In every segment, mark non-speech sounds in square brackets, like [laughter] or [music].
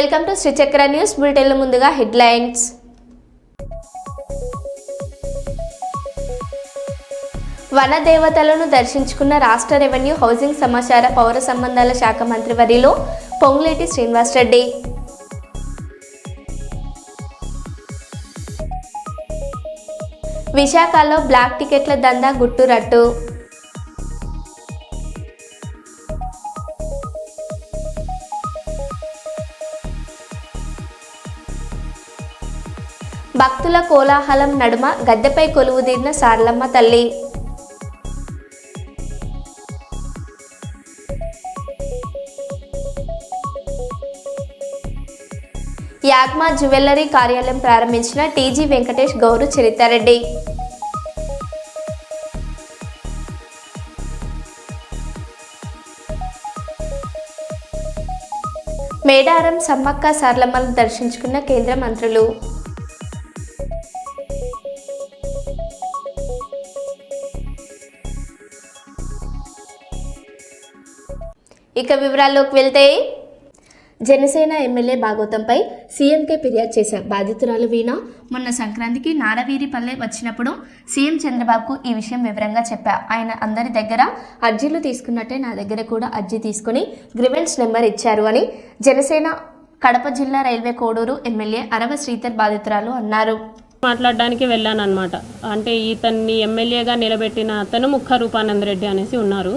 Welcome to Srichakra news బులెటిన్ల ముందుగా headlines. వన దేవతలను దర్శించుకున్న రాష్ట్ర రెవెన్యూ హౌసింగ్ సమాచార పౌర సంబంధాల శాఖ మంత్రివర్యులు పొంగులేటి శ్రీనివాసరెడ్డి. విశాఖలో బ్లాక్ టికెట్ల దందా గుట్టురట్టు. భక్తుల కోలాహలం నడుమ గద్దెపై కొలువుదీరిన సారలమ్మ తల్లి. యాగ్మా జ్యువెలరీ కార్యాలయం ప్రారంభించిన టీజీ వెంకటేష్ గౌరు చరితారెడ్డి. మేడారం సమ్మక్క సారలమ్మను దర్శించుకున్న కేంద్ర మంత్రులు. ఇక వివరాల్లోకి వెళ్తే జనసేన ఎమ్మెల్యే భాగవతంపై సీఎంకే ఫిర్యాదు చేశారు బాధితురాలు వీణ. మొన్న సంక్రాంతికి నారవీరిపల్లె వచ్చినప్పుడు సీఎం చంద్రబాబుకు ఈ విషయం వివరంగా చెప్పా. ఆయన అందరి దగ్గర అర్జీలు తీసుకున్నట్టే నా దగ్గర కూడా అర్జీ తీసుకుని గ్రివెన్స్ నెంబర్ ఇచ్చారు అని జనసేన కడప జిల్లా రైల్వే కోడూరు ఎమ్మెల్యే అరవ శ్రీధర్ బాధితురాలు అన్నారు. మాట్లాడడానికి వెళ్ళాను అనమాట అంటే ఇతన్ని ఎమ్మెల్యేగా నిలబెట్టిన అతను ముఖ రూపానంద రెడ్డి అనేసి ఉన్నారు.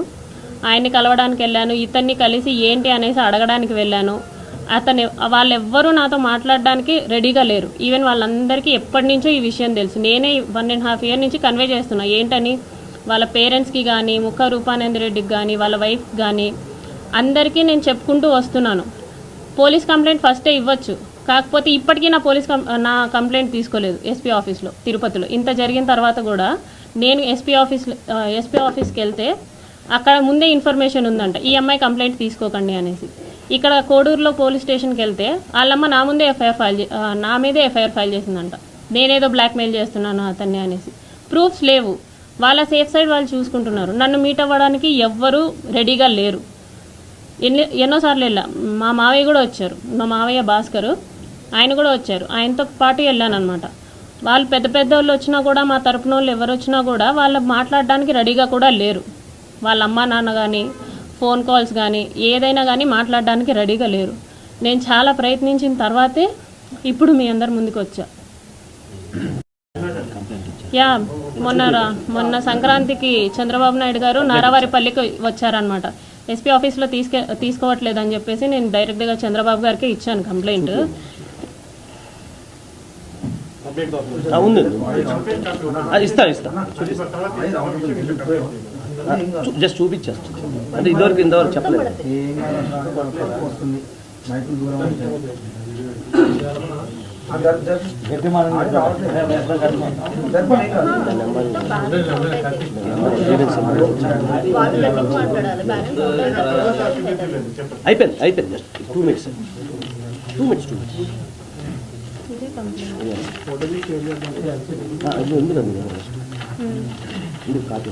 ఆయన్ని కలవడానికి వెళ్ళాను ఇతన్ని కలిసి ఏంటి అనేసి అడగడానికి వెళ్ళాను. అతను వాళ్ళెవ్వరూ నాతో మాట్లాడడానికి రెడీగా లేరు. ఈవెన్ వాళ్ళందరికీ ఎప్పటి నుంచో ఈ విషయం తెలుసు. నేనే వన్ అండ్ హాఫ్ ఇయర్ నుంచి కన్వే చేస్తున్నా. ఏంటని? వాళ్ళ పేరెంట్స్కి కానీ ముఖ రూపానంద రెడ్డికి కానీ వాళ్ళ వైఫ్ కానీ అందరికీ నేను చెప్పుకుంటూ వస్తున్నాను. పోలీస్ కంప్లైంట్ ఫస్టే ఇవ్వచ్చు. కాకపోతే ఇప్పటికీ నా పోలీస్ కం నా కంప్లైంట్ తీసుకోలేదు ఎస్పీ ఆఫీస్లో తిరుపతిలో. ఇంత జరిగిన తర్వాత కూడా నేను ఎస్పీ ఆఫీస్ ఎస్పీ ఆఫీస్కి వెళ్తే అక్కడ ముందే ఇన్ఫర్మేషన్ ఉందంట ఈ అమ్మాయి కంప్లైంట్ తీసుకోకండి అనేసి. ఇక్కడ కోడూరులో పోలీస్ స్టేషన్కి వెళ్తే వాళ్ళమ్మ నా ముందే ఎఫ్ఐఆర్ ఫైల్ చే- నా మీదే ఎఫ్ఐఆర్ ఫైల్ చేసిందంట. నేనేదో బ్లాక్మెయిల్ చేస్తున్నాను అతన్ని అనేసి. ప్రూఫ్స్ లేవు. వాళ్ళ సేఫ్ సైడ్ వాళ్ళు చూసుకుంటున్నారు. నన్ను మీట్ అవ్వడానికి ఎవ్వరూ రెడీగా లేరు. ఎన్ని ఎన్నోసార్లు వెళ్ళా. మా మావయ్య కూడా వచ్చారు. మా మావయ్య భాస్కరు ఆయన కూడా వచ్చారు. ఆయనతో పాటు వెళ్ళాను అనమాట వాళ్ళు పెద్ద పెద్ద వాళ్ళు వచ్చినా కూడా మా తరపున వాళ్ళు ఎవరు వచ్చినా కూడా వాళ్ళు మాట్లాడడానికి రెడీగా కూడా లేరు. వాళ్ళ అమ్మ నాన్న కానీ ఫోన్ కాల్స్ కానీ ఏదైనా కానీ మాట్లాడడానికి రెడీగా లేరు. నేను చాలా ప్రయత్నించిన తర్వాతే ఇప్పుడు మీ అందరి ముందుకు వచ్చా. యా మొన్న మొన్న సంక్రాంతికి చంద్రబాబు నాయుడు గారు నారావారిపల్లికి వచ్చారనమాట ఎస్పీ ఆఫీస్లో తీసుకే తీసుకోవట్లేదు అని చెప్పేసి నేను డైరెక్ట్గా చంద్రబాబు గారికి ఇచ్చాను కంప్లైంట్ ఉంది ఇస్తా ఇస్తా. జస్ట్ చూపించేస్తా అంటే ఇదివరకు ఇంతవరకు చెప్పలేదు. అయిపోయింది అయిపోయింది just. Two minutes two minutes two minutes ఉంది కదా? కాపీ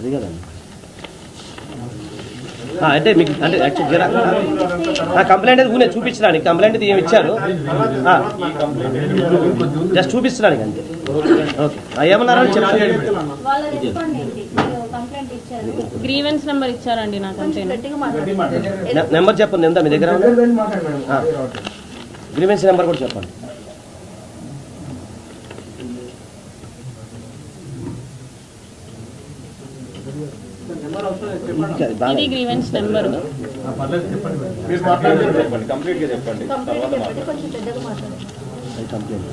అది కదండి అంటే మీకు అంటే యాక్చువల్ కంప్లైంట్ అది ఊనే చూపించడానికి కంప్లైంట్ ఇది ఏమి ఇచ్చారు? జస్ట్ చూపించడానికి అంతే. ఓకే. ఆ, ఏమన్నారని చెప్పండి గ్రీవెన్స్ నెంబర్ ఇచ్చారండి నాకు అంతే. నెంబర్ చెప్పండి ఎంత మీ దగ్గర గ్రీవెన్స్ నెంబర్ కూడా చెప్పండి ఇంకా అది బాగా ఇది గ్రీవెన్స్ నెంబర్ కంప్లైంట్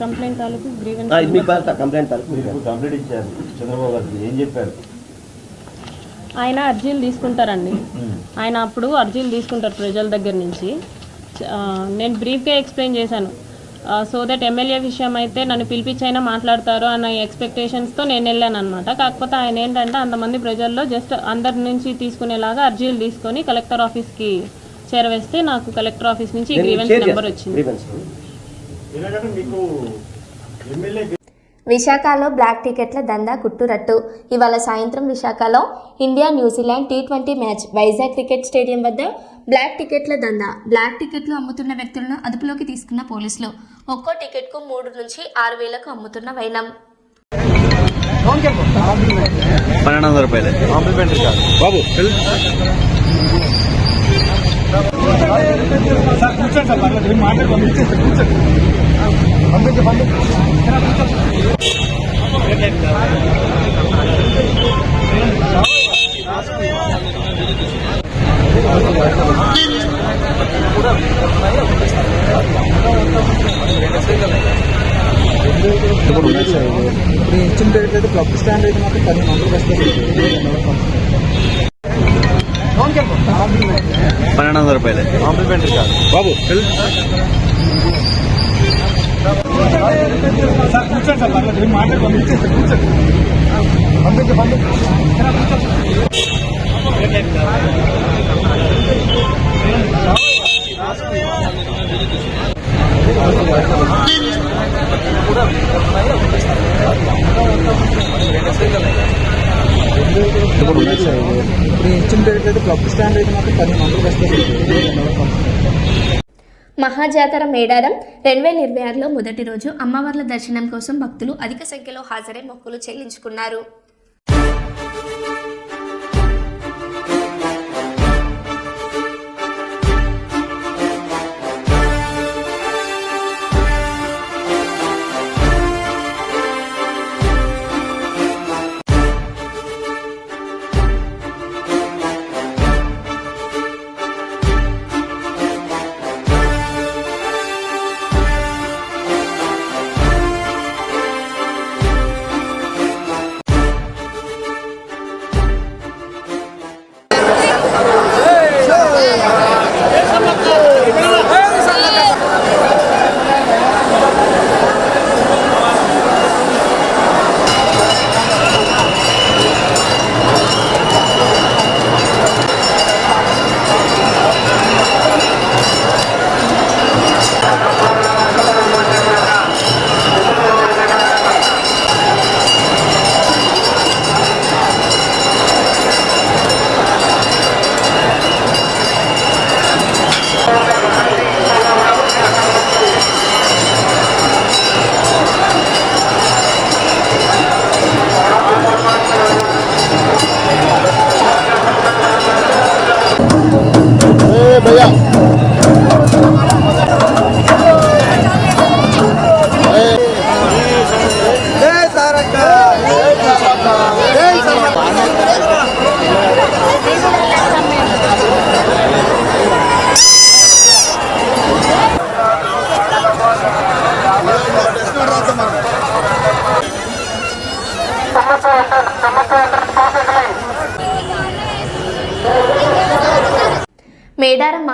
కంప్లైంట్ తాలూకు గ్రీవెన్స్ కంప్లైంట్ తాలూకు మీకు ఇప్పుడు కంప్లీట్ ఇచ్చారు. చంద్రబాబు గారికి ఏం చెప్పారు? ఆయన అర్జీలు తీసుకుంటారండి. ఆయన అప్పుడు అర్జీలు తీసుకుంటారు ప్రజల దగ్గర నుంచి. నేను బ్రీఫ్గా ఎక్స్ప్లెయిన్ చేశాను. సో దట్ ఎమ్మెల్యే విషయం అయితే నన్ను పిలిపించైనా మాట్లాడతారు అన్న ఎక్స్పెక్టేషన్స్తో నేను వెళ్ళాను అనమాట కాకపోతే ఆయన ఏంటంటే అంతమంది ప్రజల్లో జస్ట్ అందరి నుంచి తీసుకునేలాగా అర్జీలు తీసుకొని కలెక్టర్ ఆఫీస్కి చేరవేస్తే నాకు కలెక్టర్ ఆఫీస్ నుంచి గ్రీవెన్స్ నెంబర్ వచ్చింది. గ్రీవెన్స్ విశాఖలో బ్లాక్ టికెట్ల దందా గుట్టురట్టు. ఇవాళ సాయంత్రం విశాఖలో India New Zealand T twenty match. Vizag cricket stadium వద్ద బ్లాక్ టికెట్ల దందా. బ్లాక్ టికెట్లు అమ్ముతున్న వ్యక్తులను అదుపులోకి తీసుకున్న పోలీసులు. ఒక్కో టికెట్కు మూడు నుంచి ఆరు వేలకు అమ్ముతున్న వైనం. పన్నెండు వందల రూపాయలు. కాంప్లిమెంటరీ కాదు. బాబు ఇప్పుడు ఇచ్చిన రేట్ అయితే క్లబ్ స్టాండ్ అయితే మాత్రం పదిహేను వందలు వస్తుంది పన్నెండు వందల రూపాయలు కాంప్లిమెంటరీ కాదు బాబు ఇప్పుడు ఇచ్చిన రేట్ అయితే క్లబ్ స్టాండ్ అయితే మాత్రం పదిహేను వందలు వస్తుంది మహాజాతర మేడారం రెండు వేల ఇరవై ఆరులో మొదటి రోజు అమ్మవార్ల దర్శనం కోసం భక్తులు అధిక సంఖ్యలో హాజరై మొక్కులు చెల్లించుకున్నారు.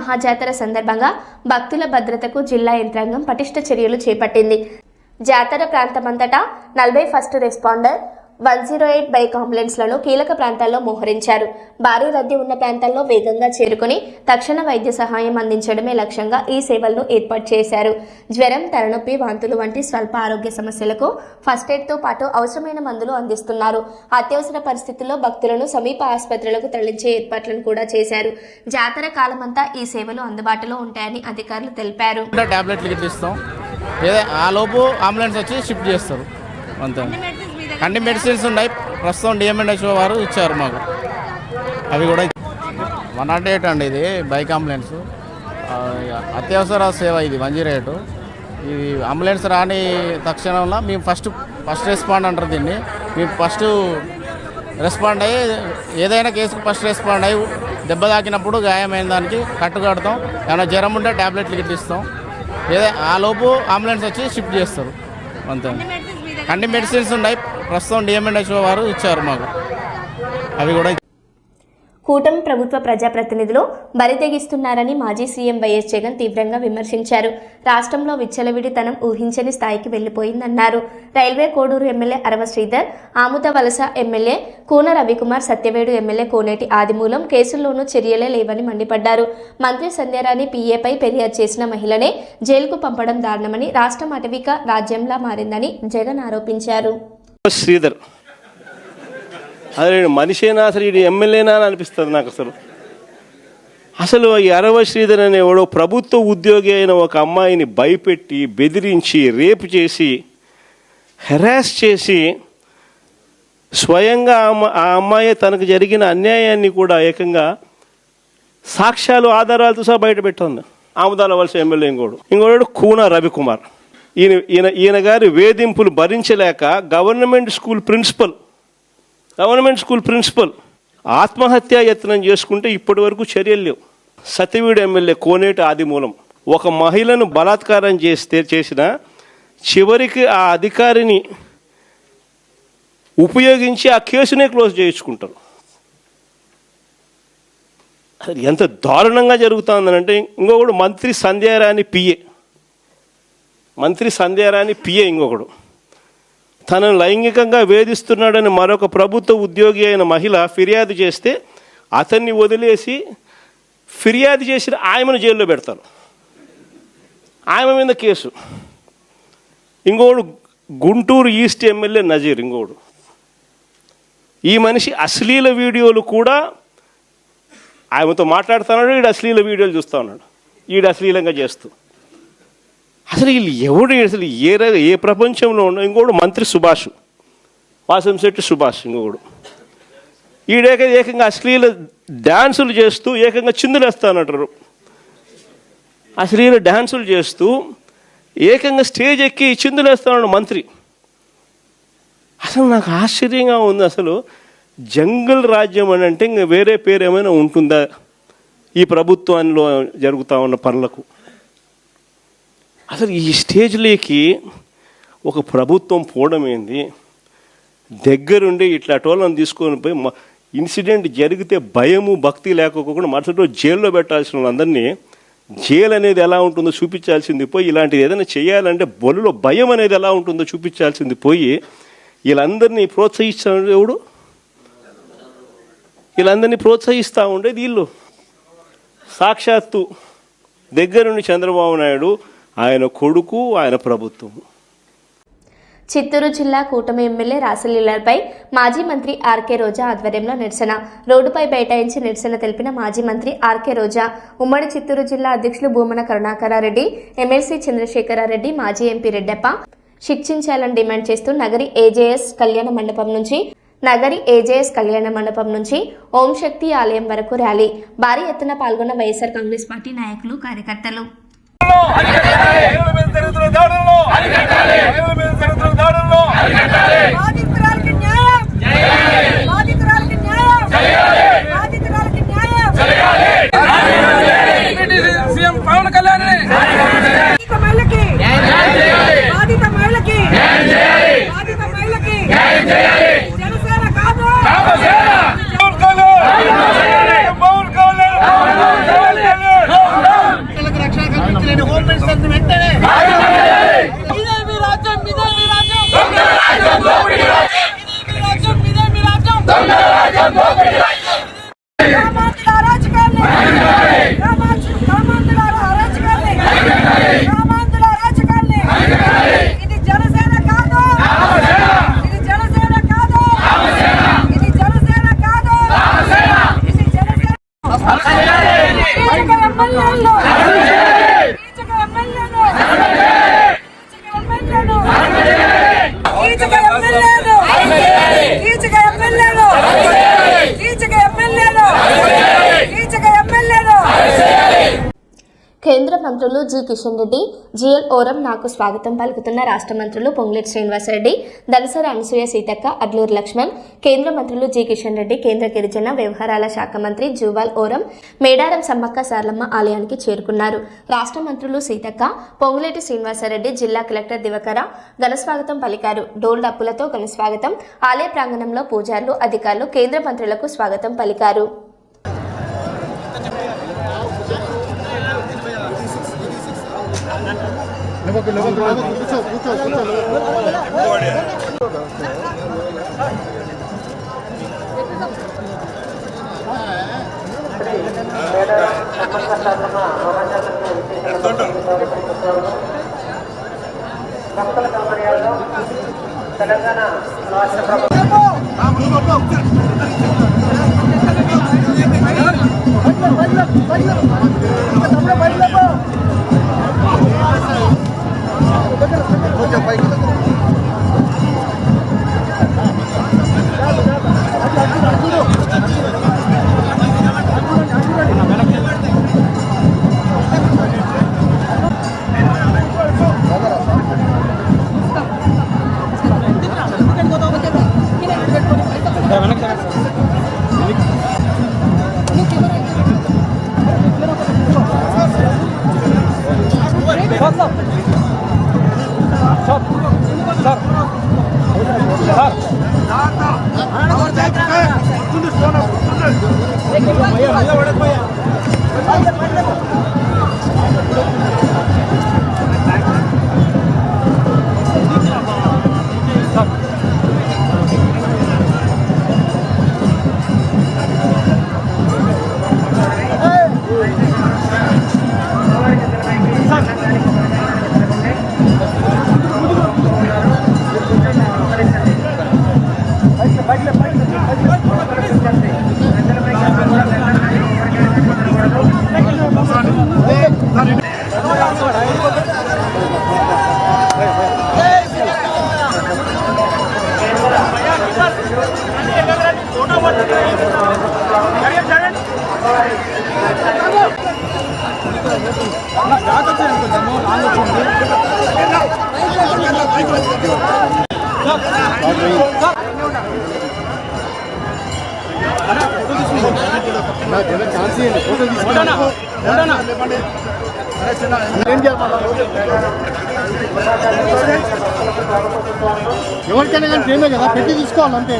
మహాజాతర సందర్భంగా భక్తుల భద్రతకు జిల్లా యంత్రాంగం పటిష్ట చర్యలు చేపట్టింది. జాతర ప్రాంతమంతటా నలభై first responder one zero eight bike అంబులెన్స్లను కీలక ప్రాంతాల్లో మోహరించారు. భారీ రద్దీ ఉన్న ప్రాంతాల్లో వేగంగా చేరుకుని తక్షణ వైద్య సహాయం అందించడమే లక్ష్యంగా ఈ సేవలను ఏర్పాటు చేశారు. జ్వరం తలనొప్పి వాంతులు వంటి స్వల్ప ఆరోగ్య సమస్యలకు ఫస్ట్ ఎయిడ్తో పాటు అవసరమైన మందులు అందిస్తున్నారు. అత్యవసర పరిస్థితుల్లో భక్తులను సమీప ఆసుపత్రులకు తరలించే ఏర్పాట్లను కూడా చేశారు. జాతర కాలమంతా ఈ సేవలు అందుబాటులో ఉంటాయని అధికారులు తెలిపారు. టాబ్లెట్లు ఇస్తాం ఆ లోపు అంబులెన్స్ వచ్చి షిఫ్ట్ చేస్తారు. అంతే. అన్ని మెడిసిన్స్ ఉన్నాయి. ప్రస్తుతం డిఎంఎన్హెచ్ఓ వారు ఇచ్చారు మాకు. అవి కూడా వన్ నాట్ ఎయిట్ అండి ఇది బైక్ అంబులెన్స్ అత్యవసర సేవ ఇది వన్ జీరో ఎయిట్ ఇది అంబులెన్స్ రాని తక్షణంలో మేము ఫస్ట్ ఫస్ట్ రెస్పాండ్ అంటారు దీన్ని. మేము ఫస్ట్ రెస్పాండ్ అయ్యి ఏదైనా కేసుకు ఫస్ట్ రెస్పాండ్ అయ్యి దెబ్బ తాకినప్పుడు గాయమైన దానికి కట్టు కడతాం. ఏమైనా జ్వరం ఉంటే టాబ్లెట్లు గిట్ల ఇస్తాం ఏదో ఆ లోపు అంబులెన్స్ వచ్చి షిఫ్ట్ చేస్తారు. అంతే. అన్ని మెడిసిన్స్ ఉన్నాయి. ప్రస్తుతం డిఎంఎన్హెచ్ఓ వారు ఇచ్చారు మాకు. అవి కూడా కూటమి ప్రభుత్వ ప్రజాప్రతినిధులు బరితెగిస్తున్నారని మాజీ సీఎం వైఎస్ జగన్ తీవ్రంగా విమర్శించారు. రాష్ట్రంలో విచ్చలవిడితనం ఊహించని స్థాయికి వెళ్ళిపోయిందన్నారు railway Koduru MLA Arava Sridhar Amuda Valasa MLA Koona Ravikumar Satyavedu MLA Koneti Adimulam కేసుల్లోనూ చర్యలే లేవని మండిపడ్డారు. మంత్రి సంధ్యారాణి పీఏపై ఫిర్యాదు చేసిన మహిళనే జైలుకు పంపడం దారుణమని రాష్ట్రం అటవిక రాజ్యంలా మారిందని జగన్ ఆరోపించారు. శ్రీధర్ అదే మనిషేనా అసలు? ఇది ఎమ్మెల్యేనా అని అనిపిస్తుంది నాకు అసలు. అసలు ఈ అరవ శ్రీధర్ అనేవాడు ప్రభుత్వ ఉద్యోగి అయిన ఒక అమ్మాయిని భయపెట్టి బెదిరించి రేపు చేసి హెరాస్ చేసి స్వయంగా ఆ అమ్మ- ఆ అమ్మాయి తనకు జరిగిన అన్యాయాన్ని కూడా ఏకంగా సాక్ష్యాలు ఆధారాలతో సహా బయట పెట్టింది. ఆముదాల వలస ఎమ్మెల్యే ఇంకోడు. ఇంకోడు కూన రవికుమార్. ఈయన ఈయన ఈయన గారి వేధింపులు భరించలేక government school principal government school principal ఆత్మహత్యా యత్నం చేసుకుంటే ఇప్పటి వరకు చర్యలు లేవు. సత్యవీడు ఎమ్మెల్యే కోనేటి ఆదిమూలం ఒక మహిళను బలాత్కారం చేస్తే చేసిన చివరికి ఆ అధికారిని ఉపయోగించి ఆ కేసునే క్లోజ్ చేయించుకుంటారు. అది ఎంత దారుణంగా జరుగుతుందనంటే ఇంకొకడు మంత్రి సంధ్యారాణి పిఏ. మంత్రి సంధ్యారాణి పిఏ ఇంకొకడు. తనను లైంగికంగా వేధిస్తున్నాడని మరొక ప్రభుత్వ ఉద్యోగి అయిన మహిళ ఫిర్యాదు చేస్తే అతన్ని వదిలేసి ఫిర్యాదు చేసిన ఆయమను జైల్లో పెడతారు. ఆయమ మీద కేసు. ఇంకోడు గుంటూరు ఈస్ట్ ఎమ్మెల్యే నజీర్ ఇంకోడు. ఈ మనిషి అశ్లీల వీడియోలు కూడా ఆయనతో మాట్లాడుతున్నాడు ఈడు అశ్లీల వీడియోలు చూస్తూ ఉన్నాడు. ఈడు అశ్లీలంగా చేస్తూ. అసలు వీళ్ళు ఎవడు? అసలు ఏ ఏ ప్రపంచంలో ఉన్న ఇంకోడు మంత్రి సుభాష్. వాసంశెట్టి సుభాష్ ఇంకొకడు ఈడేక ఏకంగా అశ్లీల డ్యాన్సులు చేస్తూ ఏకంగా చిందులేస్తానంటారు. అశ్లీల డ్యాన్సులు చేస్తూ ఏకంగా స్టేజ్ ఎక్కి చిందులేస్తాడు మంత్రి. అసలు నాకు ఆశ్చర్యంగా ఉంది అసలు జంగల్ రాజ్యం అని అంటే ఇంకా వేరే పేరు ఏమైనా ఉంటుందా? ఈ ప్రభుత్వంలో జరుగుతూ ఉన్న పనులకు. అసలు ఈ స్టేజ్లోకి ఒక ప్రభుత్వం పోవడం ఏంది దగ్గరుండి ఇట్లా టోలను తీసుకొని పోయి మ- ఇన్సిడెంట్ జరిగితే భయము భక్తి లేకపోకుండా మరుసటి రోజు జైల్లో పెట్టాల్సిన వాళ్ళందరినీ జైలు అనేది ఎలా ఉంటుందో చూపించాల్సింది పోయి ఇలాంటిది ఏదైనా చేయాలంటే బొలులో భయం అనేది ఎలా ఉంటుందో చూపించాల్సింది పోయి వీళ్ళందరినీ ప్రోత్సహిస్తాడు ఎవడు? వీళ్ళందరినీ ప్రోత్సహిస్తూ ఉండేది వీళ్ళు. సాక్షాత్తు దగ్గరుండి చంద్రబాబు నాయుడు ఆయన కొడుకు ఆయన ప్రభుత్వం చిత్తూరు జిల్లా కూటమి ఎమ్మెల్యే రాసలీలపై మాజీ మంత్రి ఆర్కే రోజా ఆధ్వర్యంలో నిరసన. రోడ్డుపై బైఠాయించి నిరసన తెలిపిన మాజీ మంత్రి ఆర్కే రోజా ఉమ్మడి చిత్తూరు జిల్లా అధ్యక్షులు భూమన కరుణాకరారెడ్డి ఎమ్మెల్సీ చంద్రశేఖరారెడ్డి మాజీ ఎంపీ రెడ్డప్ప శిక్షించాలని డిమాండ్ చేస్తూ నగరి ఏజేఎస్ కళ్యాణ మండపం నుంచి నగరి ఏజేఎస్ కళ్యాణ మండపం నుంచి ఓం శక్తి ఆలయం వరకు ర్యాలీ. భారీ ఎత్తున పాల్గొన్న వైఎస్ఆర్ కాంగ్రెస్ పార్టీ నాయకులు కార్యకర్తలు. బాధితురాలకి న్యాయం. బాధితురాలకి న్యాయం. బాధితురాలకి న్యాయం. సీఎం పవన్ కళ్యాణ్ మహిళకి. బాధిత మహిళకి. బాధిత మహిళకి. Yeah. కిషన్ రెడ్డి జిఎల్ ఓరం నాకు స్వాగతం పలుకుతున్న రాష్ట్ర మంత్రులు పొంగులేటి శ్రీనివాసరెడ్డి దళసరి అనసూయ సీతక్క అడ్లూరు లక్ష్మణ్ కేంద్ర మంత్రులు జి కిషన్ రెడ్డి కేంద్ర గిరిజన వ్యవహారాల శాఖ మంత్రి జూవాల్ ఓరం మేడారం సమ్మక్క సార్లమ్మ ఆలయానికి చేరుకున్నారు. రాష్ట్ర మంత్రులు సీతక్క పొంగులేటి శ్రీనివాసరెడ్డి జిల్లా కలెక్టర్ దివకర ఘనస్వాగతం పలికారు. డోల్ డప్పులతో ఘనస్వాగతం ఆలయ ప్రాంగణంలో పూజారులు అధికారులు కేంద్ర మంత్రులకు స్వాగతం పలికారు. కూర్చో కూర్చో కూర్చో కొంచెం పైకి నాకు ఏదో ఛాన్స్ Thank you. ఎవరికైనా కానీ సేమే కదా పెట్టి తీసుకోవాలి అంతే.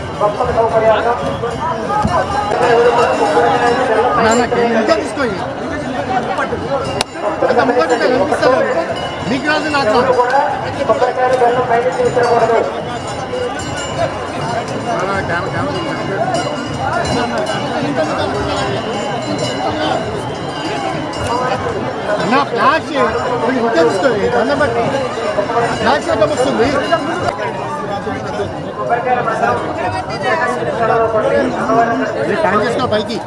నాన్న, ఇంకా తీసుకో. అంత ముంగట కనిపిస్తారు నీకు రాదు నాకు కెమెరా- కెమెరా. అన్న ఫ్లాష్ వచ్చేస్తుంది దండం బట్టి ఫ్లాష్ అడ్డం వస్తుంది ప్యాన్ చేసుకో పైకి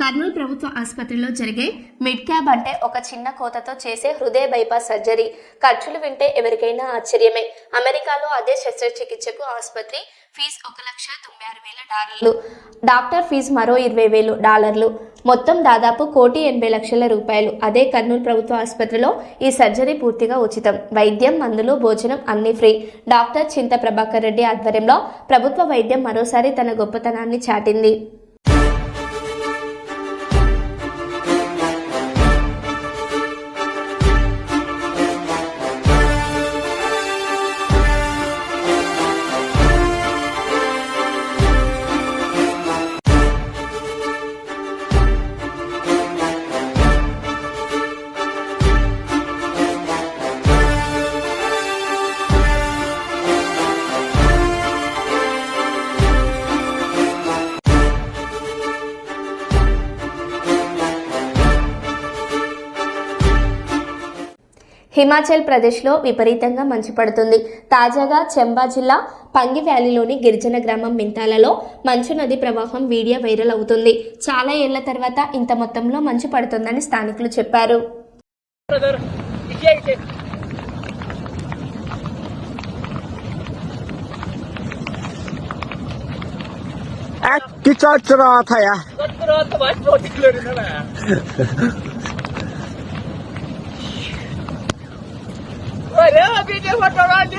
కర్నూలు ప్రభుత్వ ఆసుపత్రిలో జరిగే మిడ్ క్యాబ్ అంటే ఒక చిన్న కోతతో చేసే హృదయ బైపాస్ సర్జరీ. ఖర్చులు వింటే ఎవరికైనా ఆశ్చర్యమే. అమెరికాలో అదే శస్త్రచికిత్సకు ఆసుపత్రి ఫీజు ఒక లక్ష తొంభై ఆరు వేల డాలర్లు. డాక్టర్ ఫీజు మరో ఇరవై వేలు డాలర్లు. మొత్తం దాదాపు కోటి ఎనభై లక్షల రూపాయలు. అదే కర్నూలు ప్రభుత్వ ఆసుపత్రిలో ఈ సర్జరీ పూర్తిగా ఉచితం. వైద్యం మందులు భోజనం అన్ని ఫ్రీ. డాక్టర్ చింత ప్రభాకర్ రెడ్డి ఆధ్వర్యంలో ప్రభుత్వ వైద్యం మరోసారి తన గొప్పతనాన్ని చాటింది. హిమాచల్ ప్రదేశ్లో విపరీతంగా మంచు పడుతుంది. తాజాగా చంబా జిల్లా పంగి వ్యాలీలోని గిరిజన గ్రామం మింతాలలో మంచు నది ప్రవాహం వీడియో వైరల్ అవుతుంది. చాలా ఏళ్ళ తర్వాత ఇంత మొత్తంలో మంచు పడుతుందని స్థానికులు చెప్పారు. [laughs] لا بيدي فكر علي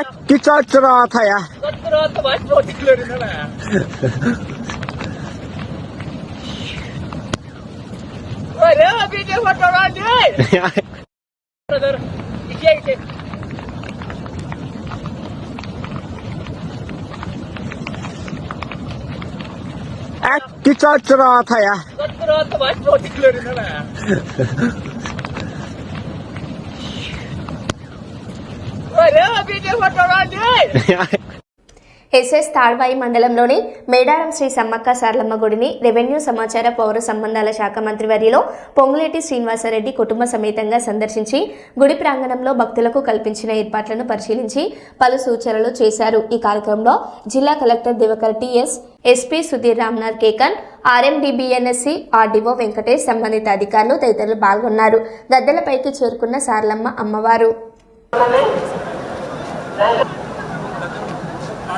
Etti çarçır ataya. Çarçır atı baş proteklerinden ha. Öyle bir de fotoğraf değil. [laughs] İkiye gidelim. [laughs] 기차트라타야. 기차트라타 맛있어 딜러리잖아. 왜 내가 비디오 봤더라 니? SS Tadvai మండలంలోని మేడారం శ్రీ సమ్మక్క సార్లమ్మ గుడిని రెవెన్యూ సమాచార పౌర సంబంధాల శాఖ మంత్రివర్యులో పొంగులేటి శ్రీనివాసరెడ్డి కుటుంబ సమేతంగా సందర్శించి గుడి ప్రాంగణంలో భక్తులకు కల్పించిన ఏర్పాట్లను పరిశీలించి పలు సూచనలు చేశారు. ఈ కార్యక్రమంలో జిల్లా collector Divakar TS SP Sudheer Ramnath Kekan ఆర్ఎండిబిఎన్ఎస్సి RDO Venkatesh సంబంధిత అధికారులు తదితరులు పాల్గొన్నారు. గద్దెలపైకి చేరుకున్న సార్లమ్మ అమ్మవారు.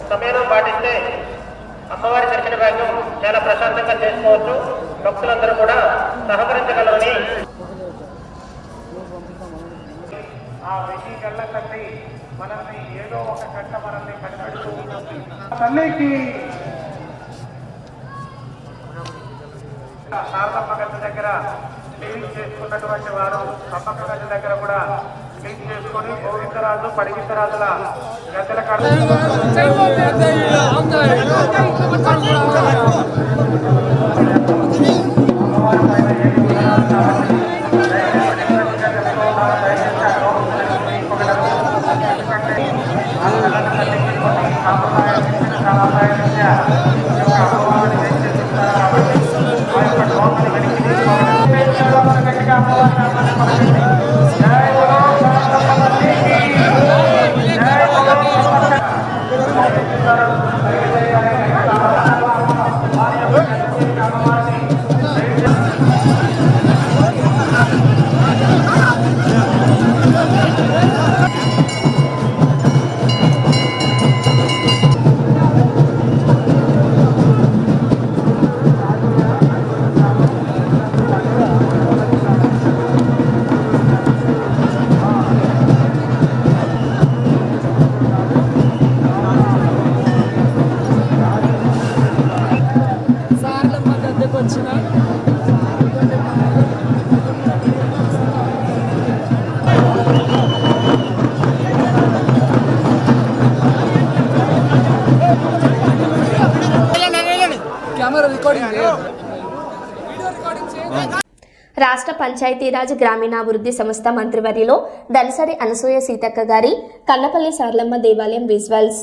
సమయం పాటిస్తే అమ్మవారి దర్శన భాగ్యం చాలా ప్రశాంతంగా చేసుకోవచ్చు. భక్తులందరూ కూడా సహకరించగలరని ఆ వెయ్యి కళ్ళ తల్లి మనల్ని ఏదో ఒక గంట మనల్ని కనిపెడుతూ ఉంటుంది ఆ తల్లికి శారదమ్మ గద్ద దగ్గర క్లీన్ చేసుకున్నటువంటి వారు సమ్మక్క గద్ద దగ్గర కూడా క్లీన్ చేసుకొని గోవిందరాజు పడిగిద్దరాజుల గద్దెల కడ రాష్ట్ర పంచాయతీరాజ్ గ్రామీణాభివృద్ధి సంస్థ మంత్రివర్యలో దళసరి అనసూయ సీతక్క గారి కన్నపల్లి సార్లమ్మ దేవాలయం విజువల్స్